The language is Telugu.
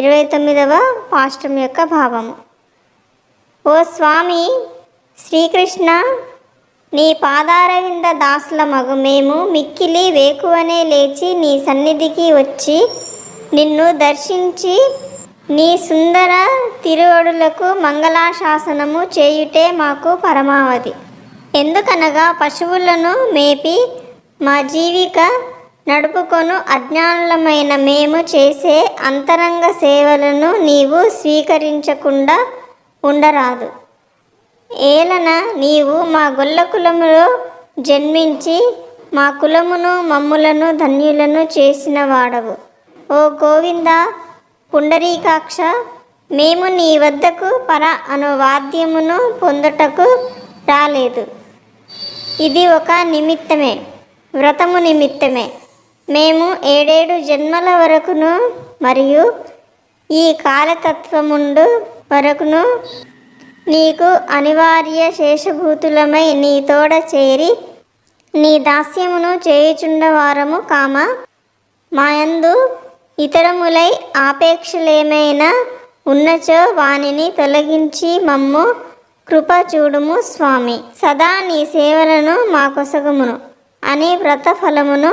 ఇరవై తొమ్మిదవ పాష్టం యొక్క భావము. ఓ స్వామి శ్రీకృష్ణ నీ పాదారవింద దాసుల మగు మేము మిక్కిలి వేకువనే లేచి నీ సన్నిధికి వచ్చి నిన్ను దర్శించి నీ సుందర తిరువడులకు మంగళాశాసనము చేయుటే మాకు పరమావధి. ఎందుకనగా పశువులను మేపి మా జీవిక నడుపుకొను అజ్ఞానులమైన మేము చేసే అంతరంగ సేవలను నీవు స్వీకరించకుండా ఉండరాదు. ఏలన నీవు మా గొల్ల కులములో జన్మించి మా కులమును మమ్ములను ధన్యులను చేసిన వాడవు. ఓ గోవింద పుండరీకాక్ష మేము నీ వద్దకు పర అను వాద్యమును పొందుటకు రాలేదు. ఇది ఒక నిమిత్తమే వ్రతము నిమిత్తమే. మేము ఏడేడు జన్మల వరకును మరియు ఈ కాలతత్వముండు వరకును నీకు అనివార్య శేషభూతులమై నీ తోడ చేరి నీ దాస్యమును చేయుచుండవారము కామ. మాయందు ఇతరములై ఆపేక్షలేమైనా ఉన్నచో వానిని తొలగించి మమ్ము కృప చూడుము స్వామి. సదా నీ సేవలను మా కొసగమును అని వ్రత ఫలమును